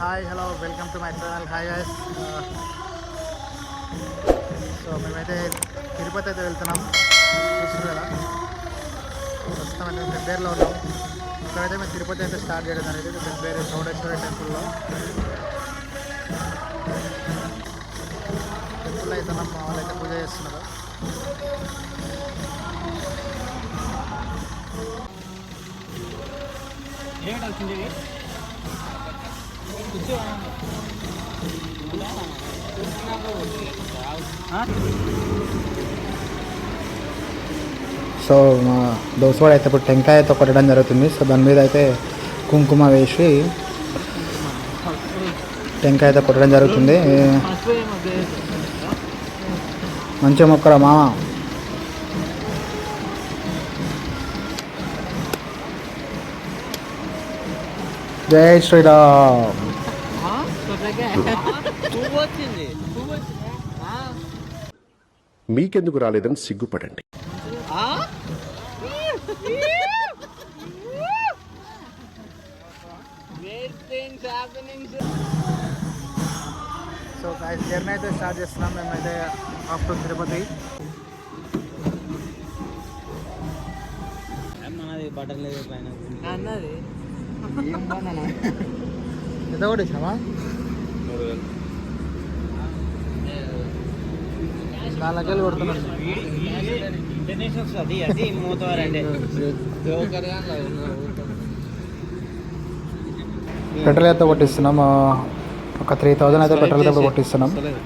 Hi hello welcome to my channel hi guys so మేమైతే తిరుపతి అయితే వెళ్తున్నాం. చూస్తున్నారు కదా ప్రస్తుతం అయితే పెబ్బేరులో ఉన్నాం. ఇక్కడైతే మేము తిరుపతి అయితే స్టార్ట్ చేయడం అనేది పెబ్బేరు చౌడేశ్వరి టెంపుల్లో. టెంపుల్లో అయితే మా వాళ్ళు అయితే పూజ చేస్తున్నారు. ఏమిటి వచ్చింది సో మా దోసవాడు అయితే ఇప్పుడు టెంకాయ అయితే కొట్టడం జరుగుతుంది. సో దాని మీద అయితే కుంకుమ వేసి టెంకాయతో కొట్టడం జరుగుతుంది. మంచి మంచిగా మొక్కరా మామ? జై శ్రీరామ్. మీకెందుకు రాలేదని సిగ్గుపడండి ఆ? Weird things happening, sir. So journey అయితే స్టార్ట్ చేస్తున్నాం మేమైతే ఆఫ్టర్ తిరుపతి మనది బటన్ లేదు పైన అన్నది ఎంత కూడా ఇచ్చినావా నాలుగేళ్ళు కొడుతున్నాను ఇంటర్నేషనల్ వస్తుంది అది మూతవారంటే పెట్రోల్ అయితే కొట్టిస్తున్నాం ఒక త్రీ థౌజండ్ అయితే పెట్రోల్ అయితే కొట్టిస్తున్నాం. కొట్టిస్తున్నాం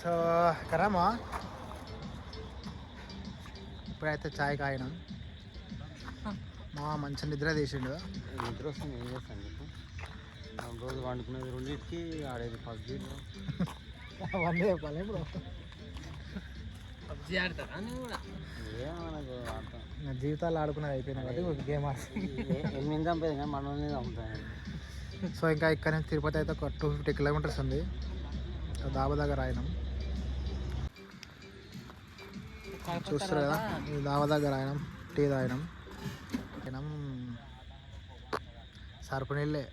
సో కరామా ఇప్పుడైతే చాయ్ కాయనం మా మంచి నిద్ర తీసిండు. నిద్ర వస్తుంది ఏం చేస్తాను చెప్పు. రోజు వండుకునేది రెండింటికి ఆడేది పబ్జీలో అవన్నీ చెప్పాలి ఇప్పుడు పబ్జీ ఆడతారా నువ్వు కూడా? ఏమనకు ఆడతాం. నా జీవితాలు ఆడుకునేది అయిపోయినా కాబట్టి ఒక గేమ్ ఆడు ఎనిమిది చంపేది కానీ మనల్ని చంపుతాను సో ఇంకా ఇక్కడ నుంచి తిరుపతి అయితే ఒక టూ ఫిఫ్టీ కిలోమీటర్స్ ఉంది. సో దాబా దగ్గర ఆయనం చూస్తారు కదా ఈ దావ దగ్గర ఆయన టీ తాగినాం. తినం సరుపు నీళ్ళే.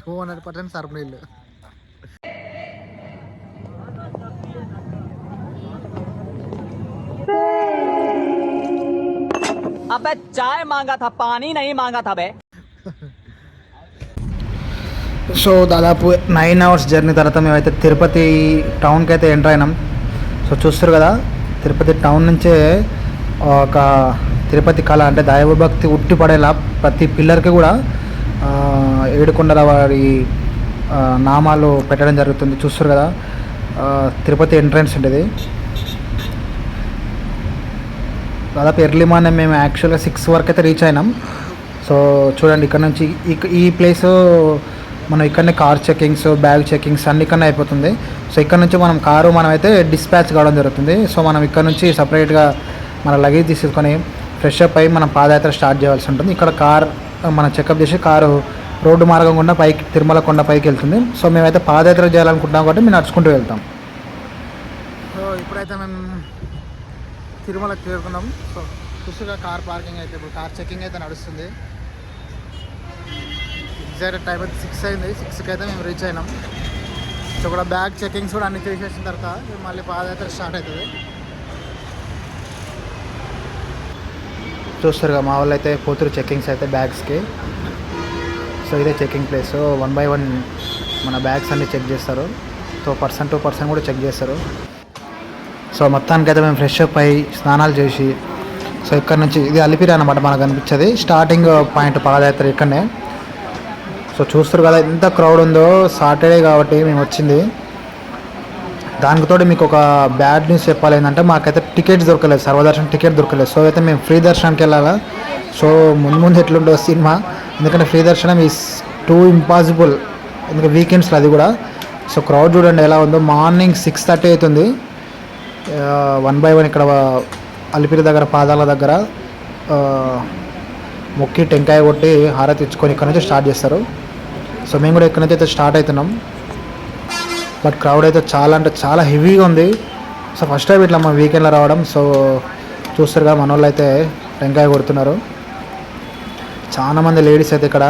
టూ హండ్రెడ్ పర్సెంట్ సరుపు నీళ్ళు. చాయ్ మాంగా తా పానీ మాంగా తా బే. సో దాదాపు నైన్ అవర్స్ జర్నీ తర్వాత మేమైతే తిరుపతి టౌన్కి అయితే ఎంటర్ అయినాం. సో చూస్తారు కదా తిరుపతి టౌన్ నుంచే ఒక తిరుపతి కళ అంటే దైవభక్తి భక్తి ఉట్టిపడేలా ప్రతి పిల్లర్కి కూడా ఏడుకొండల వారి నామాలు పెట్టడం జరుగుతుంది. చూస్తారు కదా? తిరుపతి ఎంట్రన్స్ ఉండేది. దాదాపు ఎర్లీ మార్నింగ్ మేము యాక్చువల్గా సిక్స్ వరకు అయితే రీచ్ అయినాం. సో చూడండి ఇక్కడ నుంచి ఈ ప్లేస్ మనం ఇక్కడనే కార్ చెకింగ్స్ బ్యాగ్ చెకింగ్స్ అన్ని ఇక్కడనే అయిపోతుంది. సో ఇక్కడ నుంచి మనం కారు మనమైతే డిస్పాచ్ కావడం జరుగుతుంది. సో మనం ఇక్కడ నుంచి సపరేట్గా మన లగేజ్ తీసుకొని ఫ్రెష్ అప్ అయ్యి మనం పాదయాత్ర స్టార్ట్ చేయాల్సి ఉంటుంది. ఇక్కడ కార్ మనం చెకప్ చేసి కారు రోడ్డు మార్గం గుండా పైకి తిరుమల కొండ పైకి వెళ్తుంది. సో మేమైతే పాదయాత్ర చేయాలనుకుంటున్నాం కాబట్టి మేము నడుచుకుంటూ వెళ్తాం. సో ఇప్పుడైతే మేము తిరుమలకి చేరుకున్నాం. సో చూసుగా కార్ పార్కింగ్ అయితే ఇప్పుడు కార్ చెకింగ్ అయితే నడుస్తుంది. ఎగ్జాక్ట్ టైం అయితే సిక్స్ అయింది. సిక్స్కి అయితే మేము రీచ్ అయినాం. సో ఇక్కడ బ్యాగ్ చెకింగ్స్ కూడా అన్ని చేసేసిన తర్వాత మళ్ళీ పాదయాత్ర స్టార్ట్ అవుతుంది. చూస్తారుగా మా వాళ్ళు అయితే పోతురు చెకింగ్స్ అయితే బ్యాగ్స్కి సో ఇదే checking place one by one మన బ్యాగ్స్ అన్ని చెక్ చేస్తారు. సో పర్సన్ టు పర్సన్ కూడా చెక్ చేస్తారు. సో మొత్తానికి అయితే మేము ఫ్రెష్ అప్ అయ్యి స్నానాలు చేసి సో ఇక్కడ నుంచి ఇది అలిపిరి అనమాట మనకు అనిపించేది. స్టార్టింగ్ పాయింట్ uh, పాదయాత్ర ఇక్కడనే. సో చూస్తారు కదా ఎంత క్రౌడ్ ఉందో. సాటర్డే కాబట్టి మేము వచ్చింది. దానికి తోడు మీకు ఒక బ్యాడ్ న్యూస్ చెప్పాలి ఏంటంటే మాకైతే టికెట్స్ దొరకలేదు. సర్వదర్శన్ టికెట్ దొరకలేదు. సో అయితే మేము ఫ్రీ దర్శనానికి వెళ్ళాలా? సో ముందు ముందు ఎట్లుండో సినిమా. ఎందుకంటే ఫ్రీ దర్శనం ఈ టూ ఇంపాసిబుల్ ఎందుకంటే వీకెండ్స్లో అది కూడా. సో క్రౌడ్ చూడండి ఎలా ఉందో. మార్నింగ్ సిక్స్ థర్టీ అవుతుంది. వన్ బై వన్ ఇక్కడ అలిపిరి దగ్గర పాదాల దగ్గర మొక్కి టెంకాయ కొట్టి హారతి ఇచ్చుకొని ఇక్కడ నుంచి స్టార్ట్ చేస్తారు. సో మేము కూడా ఇక్కడ నుంచి అయితే స్టార్ట్ అవుతున్నాం బట్ క్రౌడ్ అయితే చాలా అంటే చాలా హెవీగా ఉంది. సో ఫస్ట్ టైం ఇట్లా మా వీకెండ్లో రావడం సో చూస్తారు కదా మన వాళ్ళు అయితే టెంకాయ కొడుతున్నారు. చాలా మంది లేడీస్ అయితే ఇక్కడ.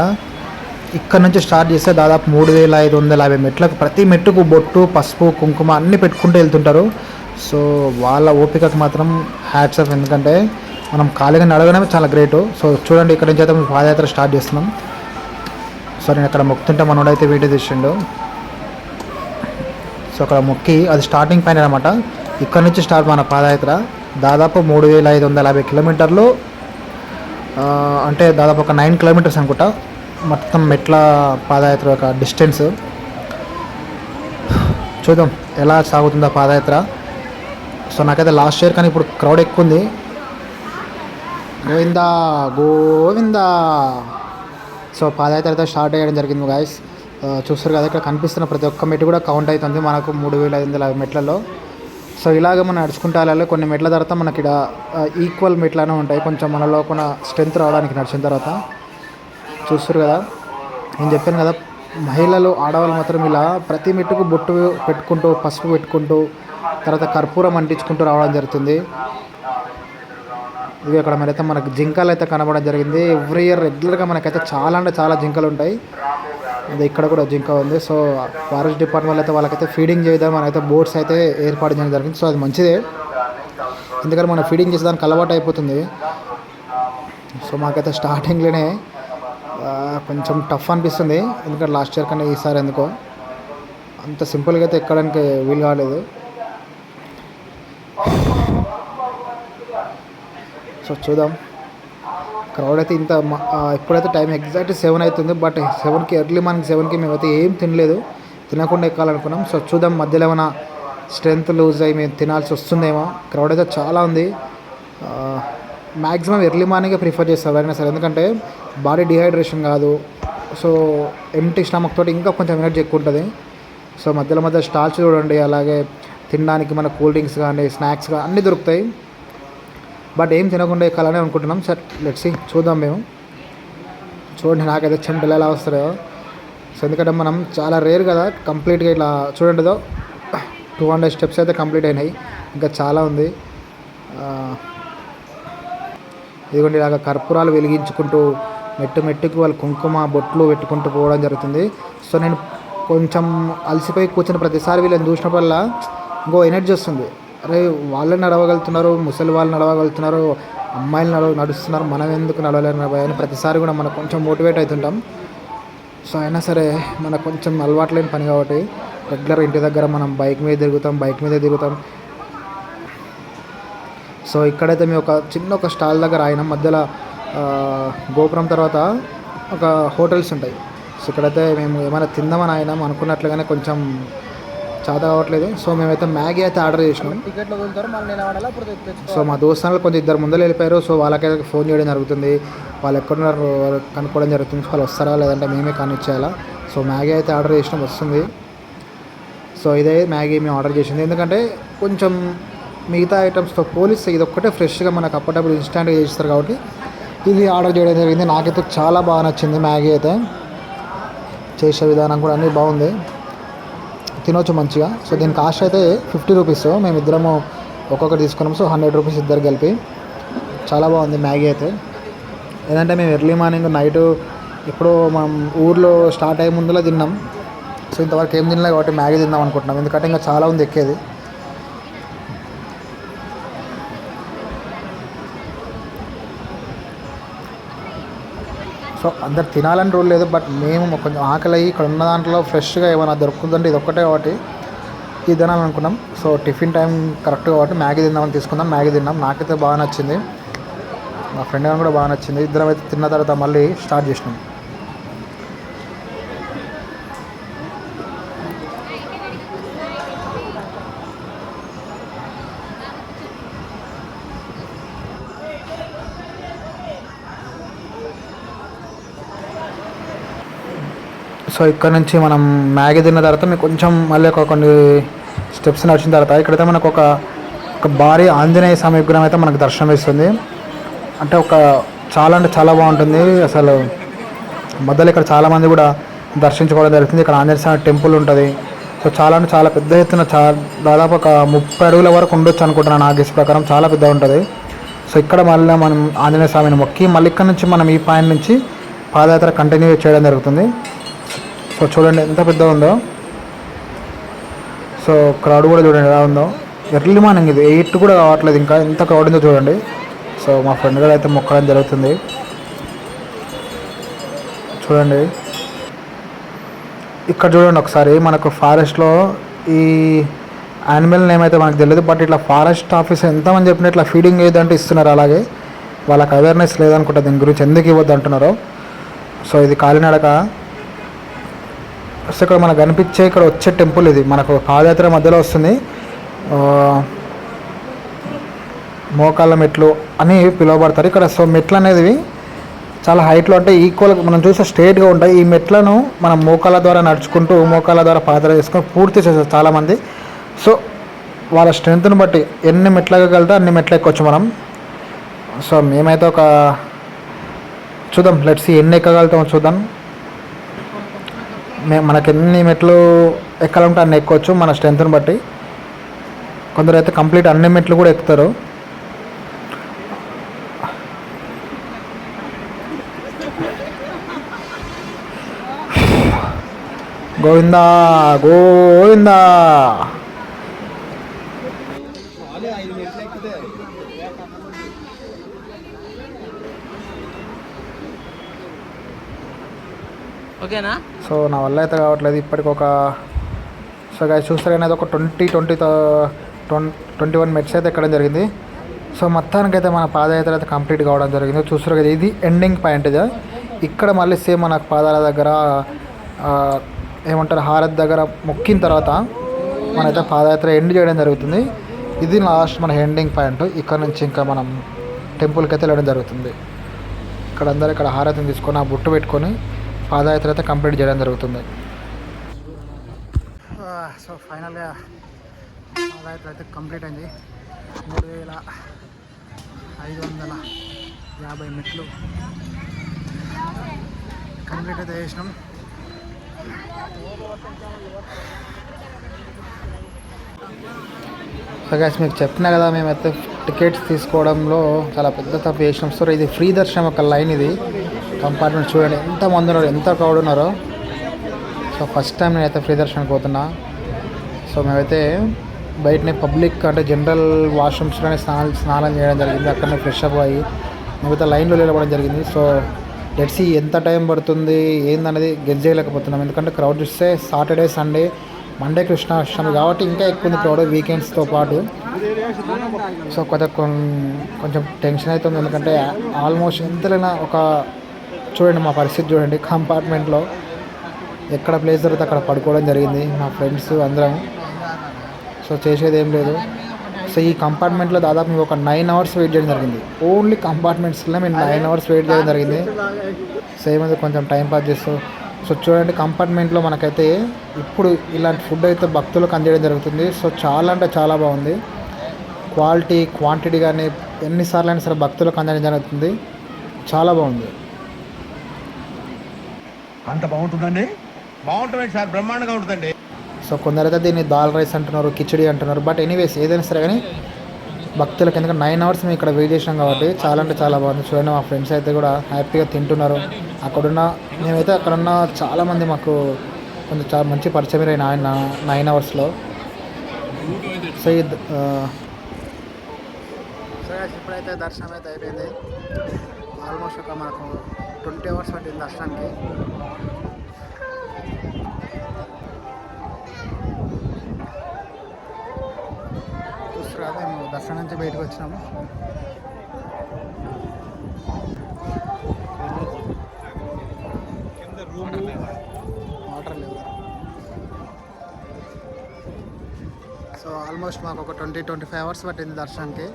ఇక్కడ నుంచి స్టార్ట్ చేస్తే దాదాపు మూడు వేల ఐదు వందల యాభై మెట్లకు ప్రతి మెట్టుకు బొట్టు పసుపు కుంకుమ అన్నీ పెట్టుకుంటూ వెళ్తుంటారు. సో వాళ్ళ ఓపికకు మాత్రం హ్యాట్స్ ఆఫ్ ఎందుకంటే మనం ఖాళీగా నడవడమే చాలా గ్రేట్ సో చూడండి ఇక్కడ నుంచి అయితే మేము పాదయాత్ర స్టార్ట్ చేస్తున్నాం. సో నేను అక్కడ మొక్కుతుంటే మనోడైతే వీడియో తీసిండు. సో అక్కడ మొక్కి అది స్టార్టింగ్ పైన అనమాట ఇక్కడ నుంచి స్టార్ట్ మన పాదయాత్ర. దాదాపు మూడు వేల ఐదు వందల యాభై కిలోమీటర్లు అంటే దాదాపు ఒక నైన్ కిలోమీటర్స్ అనుకుంటా. మొత్తం మెట్ల పాదయాత్ర యొక్క డిస్టెన్స్ చూద్దాం ఎలా సాగుతుందో పాదయాత్ర. సో నాకైతే లాస్ట్ ఇయర్ కానీ ఇప్పుడు క్రౌడ్ ఎక్కువ ఉంది. గోవిందా గోవిందా. సో పాదయాత్ర స్టార్ట్ అయ్యడం జరిగింది గాయస్ చూస్తారు కదా ఇక్కడ కనిపిస్తున్న ప్రతి ఒక్క మెట్టు కూడా కౌంట్ అవుతుంది మనకు మూడు వేల ఐదు వందల మెట్లలో. సో ఇలాగ మనం నడుచుకుంటూ వెళ్ళాలి. కొన్ని మెట్ల తర్వాత మనకి ఇక్కడ ఈక్వల్ మెట్లనే ఉంటాయి. కొంచెం మనలో కొన స్ట్రెంత్ రావడానికి నడిచిన తర్వాత. చూస్తారు కదా నేను చెప్పాను కదా మహిళలు ఆడవాళ్ళు మాత్రం ఇలా ప్రతి మెట్టుకు బొట్టు పెట్టుకుంటూ పసుపు పెట్టుకుంటూ తర్వాత కర్పూరం అంటించుకుంటూ రావడం జరుగుతుంది. ఇది అక్కడ మనైతే మనకు జింకలు అయితే కనబడడం జరిగింది. ఎవ్రీ ఇయర్ రెగ్యులర్గా మనకైతే చాలా అంటే చాలా జింకలు ఉంటాయి. అది ఇక్కడ కూడా జింక ఉంది. సో ఫారెస్ట్ డిపార్ట్మెంట్ అయితే వాళ్ళకైతే ఫీడింగ్ చేయడం మనైతే బోట్స్ అయితే ఏర్పాటు చేయడం జరిగింది. సో అది మంచిదే. ఎందుకంటే మనం ఫీడింగ్ చేసేదానికి అలవాటు అయిపోతుంది. సో మాకైతే స్టార్టింగ్లోనే కొంచెం టఫ్ అనిపిస్తుంది. ఎందుకంటే లాస్ట్ ఇయర్ కన్నా ఈసారి ఎందుకో. అంత సింపుల్గా అయితే ఎక్కడానికి వీలు కాలేదు. సో చూద్దాం. క్రౌడ్ అయితే ఇంత ఎప్పుడైతే టైం ఎగ్జాక్ట్ సెవెన్ అవుతుంది బట్ సెవెన్కి ఎర్లీ మార్నింగ్ సెవెన్కి మేమైతే ఏం తినలేదు. తినకుండా ఎక్కాలనుకున్నాం. సో చూద్దాం మధ్యలో ఏమైనా స్ట్రెంత్ లూజ్ అయ్యి మేము తినాల్సి వస్తుందేమో. క్రౌడ్ అయితే చాలా ఉంది. మ్యాక్సిమం ఎర్లీ మార్నింగే ప్రిఫర్ చేస్తారు ఎవరైనా సరే ఎందుకంటే బాడీ డిహైడ్రేషన్ కాదు. సో ఎంటీ స్టమక్ తోటి ఇంకా కొంచెం ఎనర్జీ ఎక్కువ ఉంటుంది. సో మధ్యలో మధ్య స్టాల్స్ చూడండి అలాగే తినడానికి మన కూల్ డ్రింక్స్ కానీ స్నాక్స్ కానీ అన్నీ దొరుకుతాయి. బట్ ఏం తినకుండా ఎక్కాలని అనుకుంటున్నాం. సార్ లెట్స్ చూద్దాం మేము. చూడండి నాకైతే చెమటలు ఎలా వస్తాయో. సో ఎందుకంటే మనం చాలా రేర్ కదా కంప్లీట్గా ఇట్లా చూడండి టూ హండ్రెడ్ స్టెప్స్ అయితే కంప్లీట్ అయినాయి. ఇంకా చాలా ఉంది. ఇదిగోండి ఇలాగ కర్పూరాలు వెలిగించుకుంటూ మెట్టు మెట్టుకు వాళ్ళు కుంకుమ బొట్లు పెట్టుకుంటూ పోవడం జరుగుతుంది. సో నేను కొంచెం అలసిపోయి కూర్చున్న ప్రతిసారి వీళ్ళని చూసినప్పుడల్లా ఇంకో ఎనర్జీ వస్తుంది. అరే వాళ్ళు నడవగలుగుతున్నారు ముసలి వాళ్ళు నడవగలుగుతున్నారు అమ్మాయిలు నడవ నడుస్తున్నారు మనం ఎందుకు నడవలేరు అని ప్రతిసారి కూడా మనం కొంచెం మోటివేట్ అవుతుంటాం. సో అయినా సరే మనకు కొంచెం అలవాట్లేని పని కాబట్టి రెగ్యులర్ ఇంటి దగ్గర మనం బైక్ మీద తిరుగుతాం బైక్ మీద తిరుగుతాం. సో ఇక్కడైతే మేము ఒక చిన్న ఒక స్టాల్ దగ్గర ఆయన మధ్యలో గోపురం తర్వాత ఒక హోటల్స్ ఉంటాయి. సో ఇక్కడైతే మేము ఏమైనా తిందామని ఆయన అనుకున్నట్లుగానే కొంచెం చేత కావట్లేదు సో మేమైతే మ్యాగీ అయితే ఆర్డర్ చేసినాం. సో మా దోస్తులు కొంచెం ఇద్దరు ముందర వెళ్ళిపోయారు. సో వాళ్ళకైతే ఫోన్ చేయడం జరుగుతుంది. వాళ్ళు ఎక్కడున్నారు? కనుక్కోవడం జరుగుతుంది. వాళ్ళు వస్తారా లేదంటే మేమే కానిచ్చేయాలా సో మ్యాగీ అయితే ఆర్డర్ చేసినాం వస్తుంది. సో ఇదే మ్యాగీ మేము ఆర్డర్ చేసింది. ఎందుకంటే కొంచెం మిగతా ఐటమ్స్తో పోలిస్తే ఇది ఒక్కటే ఫ్రెష్గా మనకు అప్పటికప్పుడు ఇన్స్టాంట్గా చేస్తారు కాబట్టి ఇది ఆర్డర్ చేయడం జరిగింది. నాకైతే చాలా బాగా నచ్చింది మ్యాగీ అయితే. చేసే విధానం కూడా అన్నీ బాగుంది. తినొచ్చు మంచిగా. సో దీని కాస్ట్ అయితే ఫిఫ్టీ రూపీస్. మేము ఇద్దరము ఒక్కొక్కటి తీసుకున్నాం. సో హండ్రెడ్ రూపీస్ ఇద్దరు కలిపి. చాలా బాగుంది మ్యాగీ అయితే. ఏదంటే మేము ఎర్లీ మార్నింగ్ నైట్ ఎప్పుడో మనం ఊర్లో స్టార్ట్ అయ్యే ముందులో తిన్నాం. సో ఇంతవరకు ఏం తినలేదు కాబట్టి మ్యాగీ తిందాం అనుకుంటున్నాం. ఎందుకంటే ఇంకా చాలా ఉంది ఎక్కేది సో అందరు తినాలని రూల్ లేదు బట్ మేము కొంచెం ఆకలి అయ్యి ఇక్కడ ఉన్న దాంట్లో ఫ్రెష్గా ఏమైనా దొరుకుతుందంటే ఇది ఒక్కటే కాబట్టి ఇది తినాలనుకున్నాం. సో టిఫిన్ టైం కరెక్ట్ కాబట్టి మ్యాగీ తిందామని తీసుకుందాం. మ్యాగీ తిన్నాం. నాకైతే బాగా నచ్చింది. మా ఫ్రెండ్ కూడా బాగా నచ్చింది. ఇద్దరం అయితే తిన్న తర్వాత మళ్ళీ స్టార్ట్ చేసినాం. సో ఇక్కడ నుంచి మనం మ్యాగీ తిన్న తర్వాత మీకు కొంచెం మళ్ళీ ఒక కొన్ని స్టెప్స్ నడిచిన తర్వాత ఇక్కడైతే మనకు ఒక ఒక భారీ ఆంజనేయ స్వామి విగ్రహం అయితే మనకు దర్శనం ఇస్తుంది. అంటే ఒక చాలా అంటే చాలా బాగుంటుంది. అసలు మధ్యలో ఇక్కడ చాలామంది కూడా దర్శించుకోవడం జరుగుతుంది. ఇక్కడ ఆంజనేయ స్వామి టెంపుల్ ఉంటుంది. సో చాలా అంటే చాలా పెద్ద ఎత్తున చా దాదాపు ఒక ముప్పై అడుగుల వరకు ఉండొచ్చు అనుకుంటున్నాను నా గెస్ ప్రకారం. చాలా పెద్ద ఉంటుంది. సో ఇక్కడ మళ్ళీ మనం ఆంజనేయ స్వామిని మొక్కి మళ్ళీ ఇక్కడ నుంచి మనం ఈ పాయింట్ నుంచి పాదయాత్ర కంటిన్యూ చేయడం జరుగుతుంది. సో చూడండి ఎంత పెద్దగా ఉందో. సో క్రౌడ్ కూడా చూడండి ఎలా ఉందో. ఎర్లీ మార్నింగ్ ఇది ఎయిట్ కూడా కావట్లేదు ఇంకా ఎంత క్రౌడ్ ఉందో చూడండి. సో మా ఫ్రెండ్ గారు అయితే మొక్కడం జరుగుతుంది. చూడండి. ఇక్కడ చూడండి ఒకసారి మనకు ఫారెస్ట్లో ఈ యానిమల్ నేమ్ అయితే మనకు తెలియదు బట్ ఇట్లా ఫారెస్ట్ ఆఫీస్ ఎంతమంది చెప్పిన ఇట్లా ఫీడింగ్ ఏదంటే ఇస్తున్నారు అలాగే. వాళ్ళకి అవేర్నెస్ లేదనుకుంటా దీని గురించి ఎందుకు ఇవ్వద్దు అంటున్నారో సో ఇది కాలినడక సో ఇక్కడ మనకు కనిపించే ఇక్కడ వచ్చే టెంపుల్ ఇది. మనకు పాదయాత్ర మధ్యలో వస్తుంది. మోకాళ్ళ మెట్లు అని పిలువబడతారు. ఇక్కడ సో మెట్లు అనేది చాలా హైట్లో అంటే ఈక్వల్ మనం చూస్తే స్ట్రేట్గా ఉంటాయి. ఈ మెట్లను మనం మోకాళ్ళ ద్వారా నడుచుకుంటూ మోకాళ్ళ ద్వారా పాదయాత్ర చేసుకొని పూర్తి చేస్తారు చాలామంది. సో వాళ్ళ స్ట్రెంత్ని బట్టి ఎన్ని మెట్లు ఎక్కగలితే అన్ని మెట్లు ఎక్కొచ్చు మనం. సో మేమైతే ఒక చూద్దాం. లెట్స్ ఎన్ని ఎక్కగలుగుతామో చూద్దాం. మే మనకి ఎన్ని మెట్లు ఎక్కాలంటే అన్ని ఎక్కొచ్చు మన స్ట్రెంత్ని బట్టి. కొందరు అయితే కంప్లీట్ అన్ని మెట్లు కూడా ఎక్కుతారు. గోవిందా గోవిందా! ఓకేనా? సో నా వల్ల అయితే కావట్లేదు. ఇప్పటికి ఒక సో గాయ చూస్తారు కానీ ఒక ట్వంటీ ట్వంటీ ట్వంటీ వన్ మెట్స్ అయితే ఎక్కడం జరిగింది. సో మొత్తానికైతే మన పాదయాత్ర అయితే కంప్లీట్ కావడం జరిగింది. చూస్తారు కదా ఇది ఎండింగ్ పాయింట్ ఇది. ఇక్కడ మళ్ళీ సేమ్ మన పాదాల దగ్గర ఏమంటారు హారత్ దగ్గర మొక్కిన తర్వాత మనైతే పాదయాత్ర ఎండ్ చేయడం జరుగుతుంది. ఇది లాస్ట్ మన ఎండింగ్ పాయింట్. ఇక్కడ నుంచి ఇంకా మనం టెంపుల్కి అయితే వెళ్ళడం జరుగుతుంది. ఇక్కడ అందరూ ఇక్కడ హారతిని తీసుకొని ఆ బుట్టు పెట్టుకొని పాదయాత్ర అయితే కంప్లీట్ చేయడం జరుగుతుంది. సో ఫైనల్గా పాదయాత్ర అయితే కంప్లీట్ అయింది. మూడు వేల ఐదు వందల యాభై మెట్లు కంప్లీట్ అయితే చేసినాం. మీకు చెప్పినా కదా మేమైతే టికెట్స్ తీసుకోవడంలో చాలా పెద్ద తప్పు చేసినాం. సో ఇది ఫ్రీ దర్శనం ఒక లైన్ ఇది. కంపార్ట్మెంట్ చూడండి ఎంత మంది ఉన్నారు ఎంత క్రౌడ్ ఉన్నారో. సో ఫస్ట్ టైం నేనైతే ఫ్రీ దర్శనానికి పోతున్నా. సో మేమైతే బయటనే పబ్లిక్ అంటే జనరల్ వాష్రూమ్స్లోనే స్నానం స్నానం చేయడం జరిగింది. అక్కడనే ఫ్రెష్ అప్ అయ్యి మిగతా లైన్లో నిలబడడం జరిగింది. సో లెట్స్ ఎంత టైం పడుతుంది ఏందనేది గెస్ చేయలేకపోతున్నాం. ఎందుకంటే క్రౌడ్ చూస్తే సాటర్డే సండే మండే కృష్ణాష్టమి కాబట్టి ఇంకా ఎక్కువ ఉంది క్రౌడ్ వీకెండ్స్తో పాటు. సో కొంచెం కొం- కొంచెం టెన్షన్ అవుతుంది. ఎందుకంటే ఆల్మోస్ట్ ఎంతలైనా ఒక చూడండి మా పరిస్థితి చూడండి. కంపార్ట్మెంట్లో ఎక్కడ ప్లేస్ దొరికితే అక్కడ పడుకోవడం జరిగింది మా ఫ్రెండ్స్ అందరం. సో చేసేది ఏం లేదు. సో ఈ కంపార్ట్మెంట్లో దాదాపు మేము ఒక నైన్ అవర్స్ వెయిట్ చేయడం జరిగింది. ఓన్లీ కంపార్ట్మెంట్స్లో మేము నైన్ అవర్స్ వెయిట్ చేయడం జరిగింది. సో ఏమైంది కొంచెం టైం పాస్ చేస్తూ. సో చూడండి కంపార్ట్మెంట్లో మనకైతే ఇప్పుడు ఇలాంటి ఫుడ్ అయితే భక్తులకు అందజేయడం జరుగుతుంది. సో చాలా అంటే చాలా బాగుంది. క్వాలిటీ క్వాంటిటీ కానీ ఎన్నిసార్లు అయినా సరే భక్తులకు అందజేయడం జరుగుతుంది. చాలా బాగుంది. అంత బాగుంటుందండి? బాగుంటుంది సార్ బ్రహ్మాండంగా ఉంటుందండి. సో కొందరైతే దీన్ని దాల్ రైస్ అంటున్నారు కిచడి అంటున్నారు బట్ ఎనీవేస్ ఏదైనా సరే కానీ భక్తులకు ఎందుకంటే నైన్ అవర్స్ మేము ఇక్కడ వెయిట్ చేసినాం కాబట్టి చాలా అంటే చాలా బాగుంది. చూడండి మా ఫ్రెండ్స్ అయితే కూడా హ్యాపీగా తింటున్నారు. అక్కడున్న మేమైతే అక్కడున్న చాలామంది మాకు కొంచెం చాలా మంచి పరిచయం అయిన ఆయన నైన్ అవర్స్లో సో ఈ ద- ఆ, సో guys, ఇప్పుడైతే దర్శనం అయితే అయిపోయింది. ఆల్మోస్ట్ ఒక మనకు ట్వంటీ అవర్స్ పట్టింది దర్శనానికి. చూస్తున్నా మేము దర్శనం నుంచి బయటకు వచ్చినాము వాటర్ లేవు. సో ఆల్మోస్ట్ మాకు ఒక ట్వంటీ ట్వంటీ ఫైవ్ అవర్స్ పట్టింది దర్శనానికి.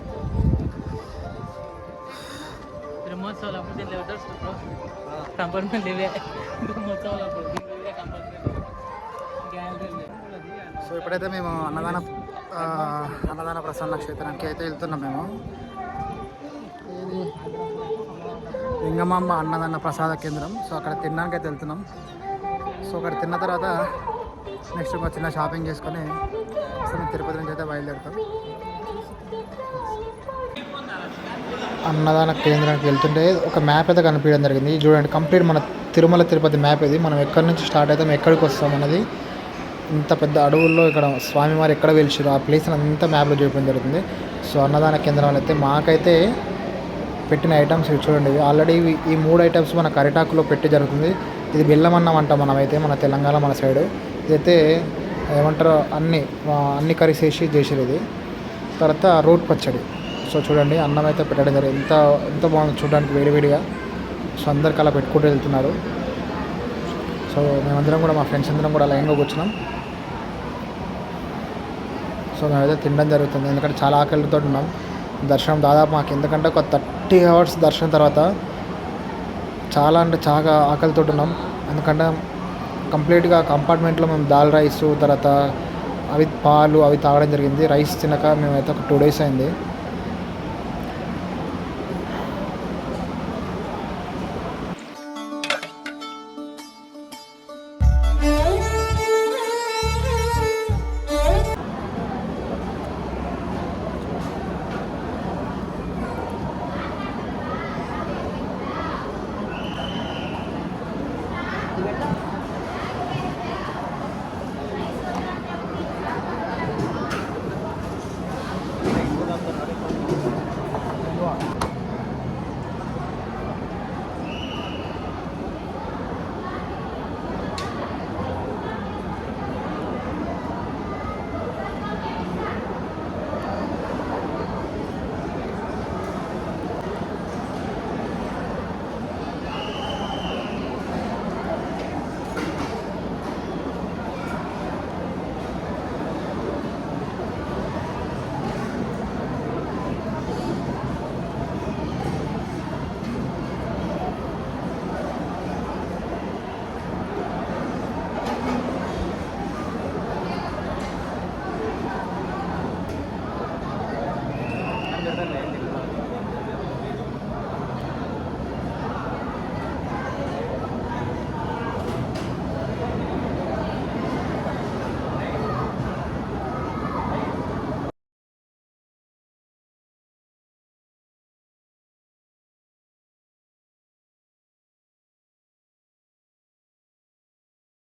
సో ఇప్పుడైతే మేము అన్నదాన అన్నదాన ప్రసన్న క్షేత్రానికి అయితే వెళ్తున్నాం మేము. లింగమాంబ అన్నదాన ప్రసాద కేంద్రం. సో అక్కడ తినడానికి అయితే వెళ్తున్నాం. సో అక్కడ తిన్న తర్వాత నెక్స్ట్ ఒక చిన్న షాపింగ్ చేసుకొని సరే తిరుపతి నుంచి అయితే బయలుదేరుతాం. అన్నదాన కేంద్రానికి వెళ్తుంటే ఒక మ్యాప్ అయితే కనిపించడం జరిగింది. చూడండి కంప్లీట్ మన తిరుమల తిరుపతి మ్యాప్ ఇది. మనం ఎక్కడి నుంచి స్టార్ట్ అవుతాం ఎక్కడికి వస్తాం అన్నది ఇంత పెద్ద అడవుల్లో ఇక్కడ స్వామివారు ఎక్కడ వెలిచారు ఆ ప్లేస్ అంతా మ్యాప్లో చూపించడం జరుగుతుంది. సో అన్నదాన కేంద్రాలు అయితే మాకైతే పెట్టిన ఐటమ్స్ ఇవి చూడండి. ఆల్రెడీ ఈ మూడు ఐటమ్స్ మన కరిటాకులో పెట్టి జరుగుతుంది. ఇది బెల్లం అన్నం అంటాం మనమైతే మన తెలంగాణ మన సైడ్ ఇదైతే ఏమంటారు అన్ని అన్ని కర్రీస్ వేసి చేసారు ఇది. తర్వాత రోడ్ పచ్చడి. సో చూడండి. అన్నం అయితే పెట్టడం జరిగింది. ఎంత ఎంత బాగుంది చూడడానికి వేడివేడిగా. సో అందరికి అలా పెట్టుకుంటూ వెళ్తున్నారు. సో మేమందరం కూడా మా ఫ్రెండ్స్ అందరం కూడా లైన్గా కూర్చున్నాం. సో మేమైతే తినడం జరుగుతుంది. ఎందుకంటే చాలా ఆకలితో ఉన్నాం. దర్శనం దాదాపు మాకు ఎందుకంటే ఒక థర్టీ అవర్స్ దర్శనం తర్వాత చాలా అంటే చాలా ఆకలితో ఉన్నాం. ఎందుకంటే కంప్లీట్గా కంపార్ట్మెంట్లో మేము దాల్ రైస్ తర్వాత అవి పాలు అవి తాగడం జరిగింది. రైస్ తినక మేమైతే ఒక టూ డేస్ అయింది. are.